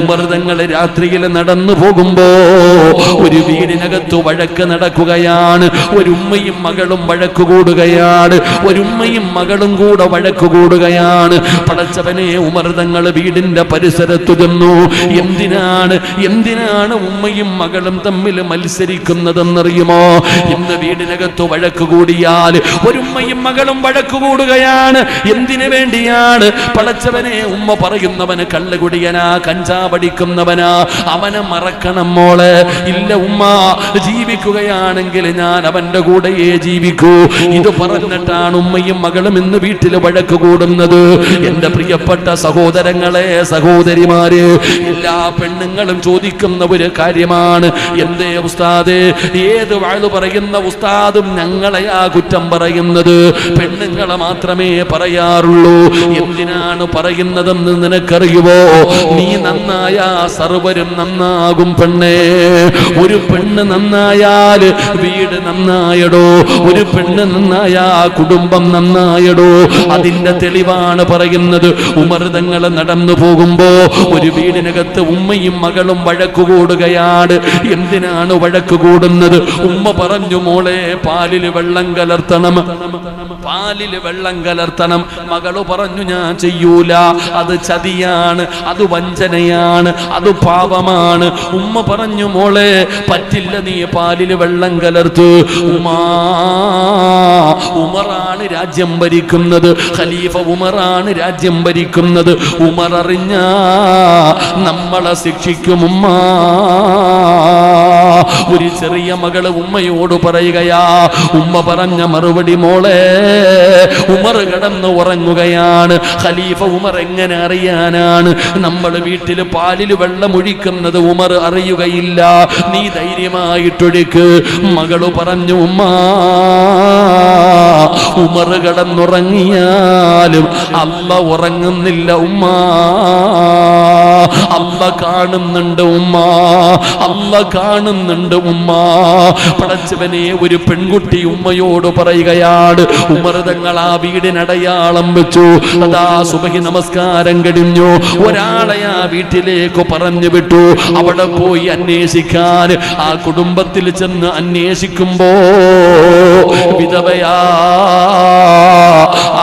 ഉമർ രാത്രിയിൽ നടന്നു പോകുമ്പോ ഒരു വീടിനകത്ത് വഴക്ക് നടക്കുകയാണ്. ഒരു ഉമ്മയും മകളും വഴക്ക് കൂടുകയാണ്. ഒരു ഉമ്മയും മകളും കൂടെ വഴക്ക് കൂടുകയാണ്. പടച്ചവനെ ഉമർ തങ്ങൾ വീടിന്റെ പരിസരത്തു ചെന്നു. എന്തിനാണ് എന്തിനാണ് ഉമ്മയും മകളും തമ്മിൽ മത്സരിക്കുന്നതെന്നറിയുമോ? ഇന്ന് വീടിനകത്ത് വഴക്ക് കൂടിയാൽ ഒരു ഉമ്മയും മകളും വഴക്ക് കൂടുകയാണ്. എന്തിനു വേണ്ടിയാണ്? പടച്ചവനെ ഉമ്മ പറയുന്നവന് കള്ളുകുടിയനാ കഞ്ചാവടിക്കുന്നവനാ അവനെ മറക്കണം മോളെ. ഇല്ല ഉമ്മ ജീവിക്കുകയാണെങ്കിൽ ഞാൻ അവന്റെ കൂടെയേ ജീവിക്കൂ. ഇത് പറഞ്ഞിട്ടാണ് ഉമ്മയും മകളും ഇന്ന് വീട്ടിൽ വഴക്ക് കൂടുന്നത്. എന്റെ പ്രിയപ്പെട്ട സഹോദരങ്ങളെ സഹോദരിമാര് എല്ലാ പെണ്ണുങ്ങളും ചോദിക്കുന്ന ഒരു കാര്യമാണ്. എന്തേ ഉസ്താദ് ഏത് വാഴ് പറയുന്ന ഉസ്താദും ഞങ്ങളെയാ കുറ്റം പറയുന്നത്. പെണ്ണുങ്ങളെ മാത്രമേ പറയാറുള്ളൂ. എന്തിനാണ് പറയുന്നതെന്ന് നിനക്കറിയുവോ? നീ നന്നായ സർവരും നന്നാകും പെണ്ണേ. ഒരു പെണ്ണ് നന്നായാൽ വീട് നന്നായടോ. ഒരു പെണ്ണ് നന്നായാ കുടുംബം നന്നായടോ. അതിന്റെ തെളിവാണ് പറയുന്നത്. ഉമർദങ്ങൾ നടന്നു പോകുമ്പോ ഒരു വീടിനകത്ത് ഉമ്മയും മകളും വഴക്കു കൂടുകയാണ്. എന്തിനാണ് വഴക്കു കൂടുന്നത്? ഉമ്മ പറഞ്ഞു മോളെ പാലിൽ വെള്ളം കലർത്തണം. പാലിൽ വെള്ളം കലർത്തണം. മകൾ പറഞ്ഞു ഞാൻ ചെയ്യൂല. അത് ചതിയാണ്. അത് വഞ്ചനയാണ്. അത് പാപമാണ്. ഉമ്മ പറഞ്ഞു മോളെ പറ്റില്ല നീ പാലിൽ വെള്ളം കലർത്തു. ഉമാ ഉമറാണ് രാജ്യം ഭരിക്കുന്നത്. ഖലീഫ ഉമറാണ് രാജ്യം ഭരിക്കുന്നത്. ഉമർ അറിഞ്ഞ നമ്മളെ ശിക്ഷിക്കും ഉമ്മ. ഒരു ചെറിയ മകൾ ഉമ്മയോട് പറയുകയാ. ഉമ്മ പറഞ്ഞ മറുപടി മോളെ ഉമർ കിടന്ന് ഉറങ്ങുകയാണ്. ഖലീഫ ഉമർ എങ്ങനെ അറിയാനാണ്? നമ്മൾ വീട്ടിൽ പാലിൽ വെള്ളം ഒഴിക്കുന്നത് ഉമർ അറിയുകയില്ല. നീ ധൈര്യമായിട്ടൊഴുക്ക്. മകൾ പറഞ്ഞു ഉമ്മ ഉമർ കിടന്നുറങ്ങിയാലും അല്ല ഉറങ്ങുന്നില്ല ഉമ്മ. അല്ല കാണുന്നുണ്ട് ഉമ്മ. അല്ല കാണുന്നുണ്ട് ഉമ്മ. പടച്ചവനെ ഒരു പെൺകുട്ടി ഉമ്മയോട് പറയുകയാണ് ഉമർ തങ്ങൾ ആ വീടിനടയാളം വെച്ചു. അതാ സുബഹി നമസ്കാരം കഴിഞ്ഞു. ഒരാളെ ആ വീട്ടിലേക്ക് പറഞ്ഞു വിട്ടു. അവിടെ പോയി അന്വേഷിക്കാൻ. ആ കുടുംബത്തിൽ ചെന്ന് അന്വേഷിക്കുമ്പോ വിധവയാ আল্লাহ।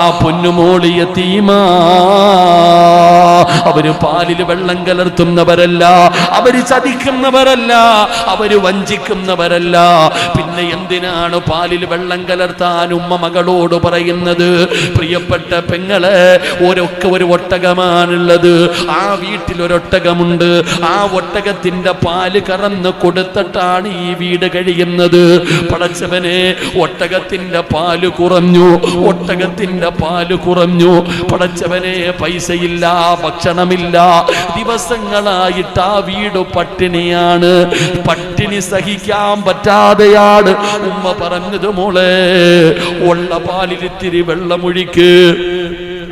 ആ പൊന്നുമോളിയ തീമ. അവർ പാലിൽ വെള്ളം കലർത്തുന്നവരല്ല അവർ ചതിക്കുന്നവരല്ല അവർ വഞ്ചിക്കുന്നവരല്ല. പിന്നെ എന്തിനാണ് പാലിൽ വെള്ളം കലർത്താൻ ഉമ്മ മകളോട് പറയുന്നത്? പ്രിയപ്പെട്ട പെങ്ങളെ ഓരൊക്കെ ഒരു ഒട്ടകമാണുള്ളത്. ആ വീട്ടിൽ ഒരൊട്ടകമുണ്ട് ആ ഒട്ടകത്തിന്റെ പാൽ കറന്ന് കൊടുത്തിട്ടാണ് ഈ വീട് കഴിയുന്നത്. പടച്ചവനെ ഒട്ടകത്തിന്റെ പാൽ കുറഞ്ഞു. ഒട്ടകത്തിന്റെ പാൽ കുറഞ്ഞു. പടച്ചവനെ പൈസയില്ല ഭക്ഷണമില്ല. ദിവസങ്ങളായിട്ട് ആ വീട് പട്ടിണിയാണ്. പട്ടിണി സഹിക്കാൻ പറ്റാതെയാണ്. ഉമ്മ പറഞ്ഞത് മോളെ ഉള്ള പാലിലിത്തിരി വെള്ളമൊഴിക്ക്.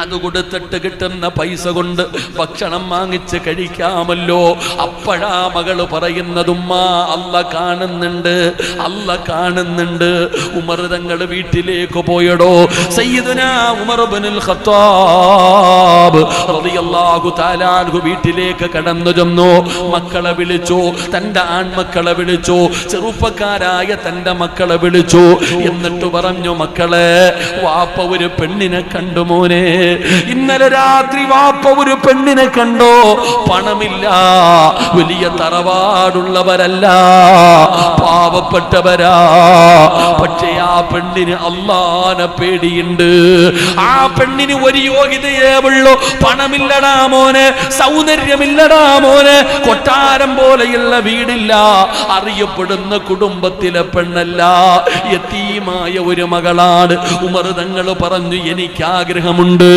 അത് കൊടുത്തിട്ട് കിട്ടുന്ന പൈസ കൊണ്ട് ഭക്ഷണം വാങ്ങിച്ച് കഴിക്കാമല്ലോ. അപ്പോഴാ മകൾ പറയുന്നതുമ്മ അല്ല കാണുന്നുണ്ട് അല്ല കാണുന്നുണ്ട്. ഉമർ തങ്ങൾ വീട്ടിലേക്ക് പോയടോ. ഉമർ ഖത്താബ് റളിയല്ലാഹു വീട്ടിലേക്ക് കടന്നു ചെന്നു. മക്കളെ വിളിച്ചു തന്റെ ആൺമക്കളെ വിളിച്ചു ചെറുപ്പക്കാരായ തന്റെ മക്കളെ വിളിച്ചു. എന്നിട്ട് പറഞ്ഞു മക്കളെ വാപ്പ ഒരു പെണ്ണിനെ കണ്ടു മോനെ. ഇന്നലെ രാത്രി വാപ്പ ഒരു പെണ്ണിനെ കണ്ടോ? പണമില്ല. വലിയ തറവാടുള്ളവരല്ല. പാവപ്പെട്ടവരാ. പക്ഷേ ആ പെണ്ണിന് അള്ളാന പേടിയുണ്ട്. ആ പെണ്ണിന് ഒരു യോഗ്യതയേ ഉള്ളൂ. പണമില്ലടാ മോനെ. സൗന്ദര്യമില്ലടാ മോനെ. കൊട്ടാരം പോലെയുള്ള വീടില്ല. അറിയപ്പെടുന്ന കുടുംബത്തിലെ പെണ്ണല്ല. യത്തീമായ ഒരു മകളാണ്. ഉമർ തങ്ങൾ പറഞ്ഞു എനിക്ക് ആഗ്രഹമുണ്ട്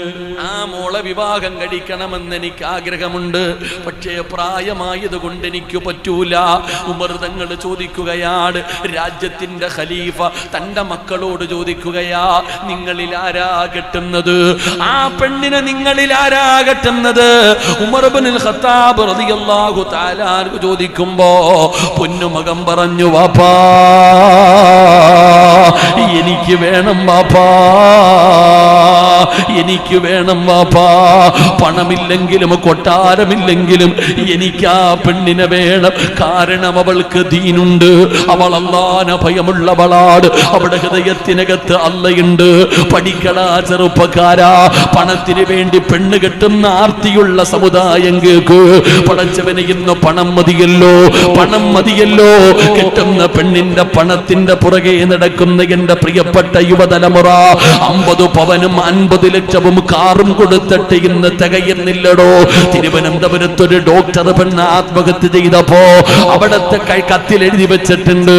വിവാഹം കഴിക്കണമെന്ന് എനിക്ക് ആഗ്രഹമുണ്ട്. പക്ഷേ പ്രായമായത് കൊണ്ട് എനിക്ക് പറ്റൂല. ഉമർ തങ്ങൾ ചോദിക്കുകയാണ് രാജ്യത്തിന്റെ ഖലീഫ തന്റെ മക്കളോട് ചോദിക്കുകയാ നിങ്ങളിൽ ആരാ കെട്ടുന്നത്? ആ പെണ്ണിനെ നിങ്ങളിൽ ആരാ കെട്ടുന്നത്? ഉമർ ഇബ്നുൽ ഖത്താബ് റളിയല്ലാഹു തആല ചോദിക്കുമ്പോ പൊന്നുമകൻ പറഞ്ഞു വാപ്പാ എനിക്ക് വേണം വാപ്പാ എനിക്ക് വേണം വാപ്പാ. പണമില്ലെങ്കിലും കൊട്ടാരമില്ലെങ്കിലും എനിക്ക് ആ പെണ്ണിനെ വേണം. കാരണം അവൾക്ക് ദീനുണ്ട്. അവൾ അള്ളാന ഭയമുള്ളവളാണ്. അവിടെ ഹൃദയത്തിനകത്ത് അല്ലയുണ്ട് പഠിക്കടാ ചെറുപ്പക്കാരാ. പണത്തിന് വേണ്ടി പെണ്ണ് കെട്ടുന്ന ആർത്തിയുള്ള സമുദായം കേക്ക്. പടച്ചവന് ഇന്ന് പണം മതിയല്ലോ. പണം മതിയല്ലോ. കെട്ടുന്ന പെണ്ണിന്റെ പണത്തിന്റെ പുറകെ നടക്കുന്ന എന്റെ പ്രിയപ്പെട്ട യുവതലമുറ അമ്പത് പവനും അൻപത് ലക്ഷവും കാറും കൊടുത്തിട്ട് ഇന്ന് തികയുന്നില്ലടോ. തിരുവനന്തപുരത്ത് ഒരു ഡോക്ടർ പെണ്ണ് ആത്മഹത്യ ചെയ്തപ്പോ അവിടത്തെ കത്തിൽ എഴുതി വെച്ചിട്ടുണ്ട്.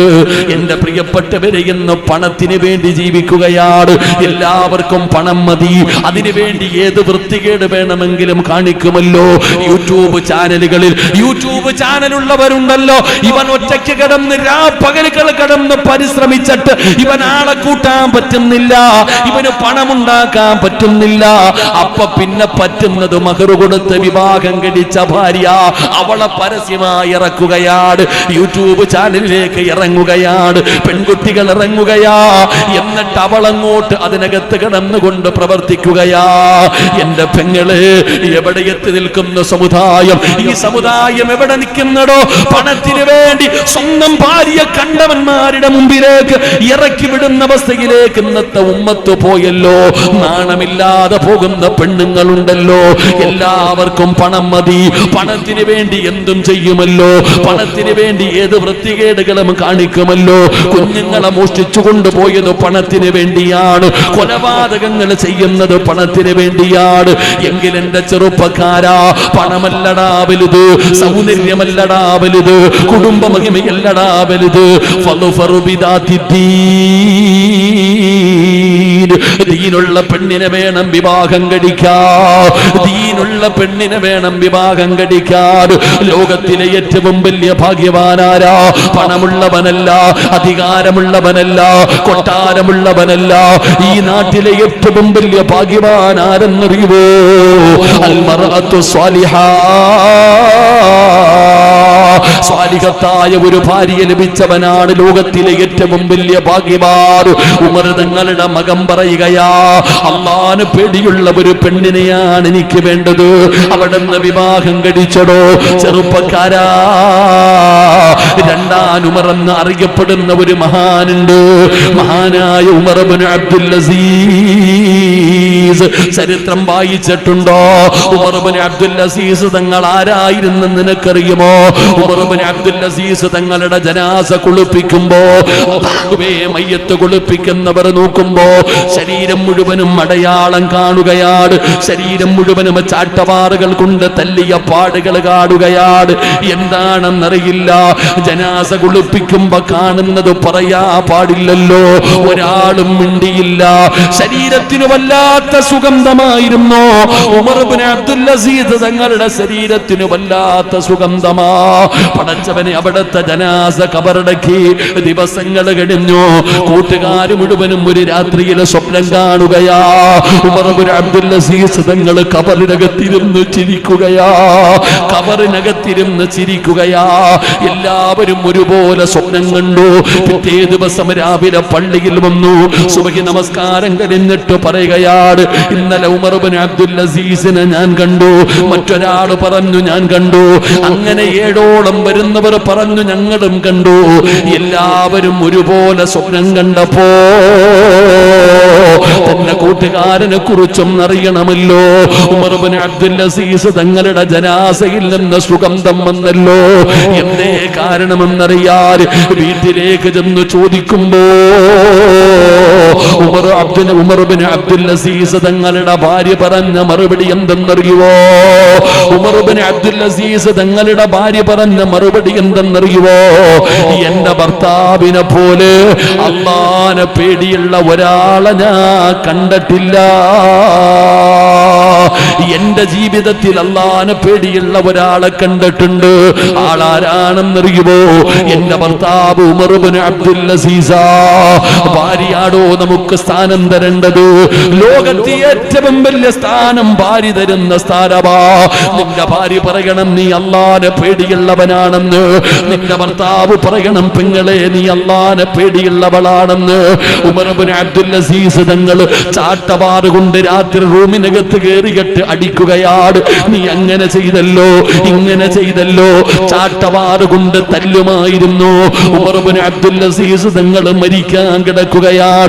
എന്റെ പ്രിയപ്പെട്ടവരെ ഇന്ന് പണത്തിന് വേണ്ടി ജീവിക്കുകയാണ്. എല്ലാവർക്കും പണം മതി. അതിനുവേണ്ടി ഏത് വൃത്തികേട് വേണമെങ്കിലും കാണിക്കുമല്ലോ. യൂട്യൂബ് ചാനലുകളിൽ യൂട്യൂബ് ചാനലുള്ളവരുണ്ടല്ലോ. ഇവൻ ഒറ്റയ്ക്ക് കിടന്ന് രാപ്പകലുകൾ കിടന്ന് പരിശ്രമിച്ചിട്ട് ഇവൻ ആളെ കൂട്ടാൻ പറ്റുന്നില്ല. ഇവന് പണമുണ്ടാക്കാൻ പറ്റുന്നില്ല. അപ്പൊ പിന്നെ പറ്റുന്നത് മഹറു കൊടുത്ത് വിവാഹം കഴിച്ച ഭാര്യ അവളെ പരസ്യമായി ഇറക്കുകയാണ്. യൂട്യൂബ് ചാനലിലേക്ക് ഇറങ്ങുകയാണ്. പെൺകുട്ടികൾ ഇറങ്ങുകയാ. എന്നിട്ട് അവളങ്ങോട്ട് അതിനകത്ത് കിടന്നുകൊണ്ട് പ്രവർത്തിക്കുകയാ. എന്റെ പെങ്ങൾ എവിടെ എത്തി നിൽക്കുന്ന സമുദായം? ഈ സമുദായം എവിടെ നിൽക്കുന്നടോ? പണത്തിന് വേണ്ടി സ്വന്തം ഭാര്യ കണ്ടവന്മാരുടെ മുമ്പിലേക്ക് ഇറക്കി വിടുന്ന അവസ്ഥയിലേക്ക് ഇന്നത്തെ ഉമ്മത്ത് പോയല്ലോ. നാണമില്ലാതെ പോകുന്ന പെണ്ണുങ്ങളുണ്ടല്ലോ എല്ലാവർക്കും പണം മതി. പണത്തിന് വേണ്ടി എന്തും ചെയ്യുമല്ലോ. പണത്തിന് വേണ്ടി ഏത് വൃത്തികേടുകളും കാണിക്കുമല്ലോ. കുഞ്ഞുങ്ങളെ മോഷ്ടിച്ചു കൊണ്ടുപോയത് പണത്തിന് വേണ്ടിയാണ്. കൊലപാതകങ്ങൾ ചെയ്യുന്നത് പണത്തിന് വേണ്ടിയാണ്. എങ്കിൽ എന്റെ ചെറുപ്പക്കാരാ പണമല്ലടാ വലുത് സൗന്ദര്യമല്ലടാ വലുത് കുടുംബ മഹിമയല്ലടാ വലുത്. ദീൻ. ദീനുള്ള പെണ്ണിനെ വേണം വിവാഹം കഴിക്കാ ദീനുള്ള പെണ്ണിനെ വേണം വിവാഹം കഴിക്കാൻ. ലോകത്തിലെ ഏറ്റവും വലിയ ഭാഗ്യവാനാരാ? പണമുള്ളവനല്ല അധികാരമുള്ളവനല്ല കൊട്ടാരമുള്ളവനല്ല. ഈ നാട്ടിലെ ഏറ്റവും വലിയ ഭാഗ്യവാൻ ആരെന്നറിയുവോ അൽമറത്തു സ്വാലിഹാ. സ്വാലിഹത്തായ ഒരു ഭാര്യ ലഭിച്ചവനാണ് ലോകത്തിലെ ഏറ്റവും വലിയ ഭാഗ്യമാർ. ഉമർ തങ്ങളുടെ മകം പറയുകയാ അള്ളാന് പേടിയുള്ള ഒരു പെണ്ണിനെയാണ് എനിക്ക് വേണ്ടത്. അവിടെ വിവാഹം കഴിച്ചടോ ചെറുപ്പക്കാരാ. രണ്ടാം ഉമർ എന്ന് അറിയപ്പെടുന്ന ഒരു മഹാനുണ്ട്. മഹാനായ ഉമർ അബ്ദുൽ അബ്ദുൽ അസീസ് ചരിത്രം വായിച്ചിട്ടുണ്ടോ? ഉമർ ഇബ്നു അബ്ദുൽ അസീസ് തങ്ങൾ ആരായിരുന്നു നിനക്കറിയുമോ? ഉമർ ഇബ്നു അബ്ദുൽ അസീസ് തങ്ങളുടെ ജനാസ കുളിപ്പിക്കുമ്പോ മയ്യത്ത് കുളിപ്പിക്കുന്നവർ നോക്കുമ്പോ ശരീരം മുഴുവനും അടയാളം കാണുകയാണ്. ശരീരം മുഴുവനും ചാട്ടവാറുകൾ കൊണ്ട് തല്ലിയ പാടുകൾ കാണുകയാണ്. എന്താണെന്നറിയില്ല. ജനാസ കുളിപ്പിക്കുമ്പോ കാണുന്നത് പറയാ പാടില്ലല്ലോ. ഒരാളും മിണ്ടിയില്ല. ശരീരത്തിന് വല്ലാത്ത സുഗന്ധമായിരുന്നു. അബ്ദുൽ തങ്ങളുടെ ശരീരത്തിന് വല്ലാത്ത സുഗന്ധമാ. പടച്ചവനെ അവിടുത്തെ ജനാസ കബറടക്കി ദിവസങ്ങൾ കഴിഞ്ഞു. കൂട്ടുകാർ മുഴുവനും ഒരു രാത്രിയിലെ സ്വപ്നം കാണുകയാ. ഉമർ ഇബ്നു അബ്ദുൽ അസീസ് തങ്ങൾ കബറിനകത്തിരുന്ന് ചിരിക്കുകയാ. കബറിനകത്തിരുന്ന് ചിരിക്കുകയാ. എല്ലാവരും ഒരുപോലെ സ്വപ്നം കണ്ടു. പിറ്റേ ദിവസം രാവിലെ പള്ളിയിൽ വന്നു. സുബഹി നമസ്കാരം കഴിഞ്ഞിട്ട് പറയുകയാണ് ഇന്നലെ ഉമർ ഇബ്നു അബ്ദുൽ അസീസിനെ ഞാൻ കണ്ടു. മറ്റൊരാൾ പറഞ്ഞു ഞാൻ കണ്ടു. അങ്ങനെ ഏഴോളം വരുന്നവർ പറഞ്ഞു ഞങ്ങളും കണ്ടു. എല്ലാവരും ഒരുപോലെ സ്വപ്നം കണ്ടപ്പോ തന്റെ കൂട്ടുകാരനെ കുറിച്ചും അറിയണമല്ലോ. ഉമർ ഇബ്നു അബ്ദുൽ അസീസ് തങ്ങളുടെ ജനാസയിൽ നിന്ന് സുഗന്ധം വന്നല്ലോ. എന്തേ കാരണമെന്നറിയാൻ വീട്ടിലേക്ക് ചെന്ന് ചോദിക്കുമ്പോ Umar Abdul Umar Ibnu Abdul Aziz തങ്ങളുടെ ഭാര്യ പറഞ്ഞ മറുപടി എന്തെന്നറിയുവോ? ഉമർ ഇബ്നു അബ്ദുൽ അസീസ് തങ്ങളുടെ ഭാര്യ പറഞ്ഞ മറുപടി എന്തെന്നറിയുവോ? എന്റെ ഭർത്താവിനെ പോലെ അള്ളാനെ പേടിയുള്ള ഒരാളെ ഞാൻ കണ്ടിട്ടില്ല. എന്റെ ജീവിതത്തിൽ അള്ളാനെ പേടിയുള്ള ഒരാളെ കണ്ടിട്ടുണ്ട്. ആളാരാണെന്നറിയുമോ? എന്റെ ഭർത്താവ് അബ്ദുൽ ഭാര്യയാടോ നമുക്ക് സ്ഥാനം തരേണ്ടത്? ലോകത്തെ ഏറ്റവും വലിയ സ്ഥാനം ഭാര്യ തരുന്ന സ്ഥാനമാ. നിന്റെ ഭാര്യ പറയണം നീ അള്ളാനെ പേടിയുള്ളവനാണെന്ന്. നിന്റെ ഭർത്താവ് പറയണം പെങ്ങളെ നീ അള്ളാനെ പേടിയുള്ളവളാണെന്ന്. ഉമർബിന് അബ്ദുൽ അസീസ് തങ്ങൾ ചാട്ടവാറ് കൊണ്ട് രാത്രി റൂമിനകത്ത് കയറിയിട്ട് അടിക്കുകയാണ് നീ അങ്ങനെ ചെയ്തല്ലോ ഇങ്ങനെ ചെയ്തല്ലോ. ചാട്ടവാറ് കൊണ്ട് തല്ലുമായിരുന്നു. ഉമർബിന് അബ്ദുൽ അസീസ് തങ്ങൾ മരിക്കാൻ കിടക്കുകയാണ്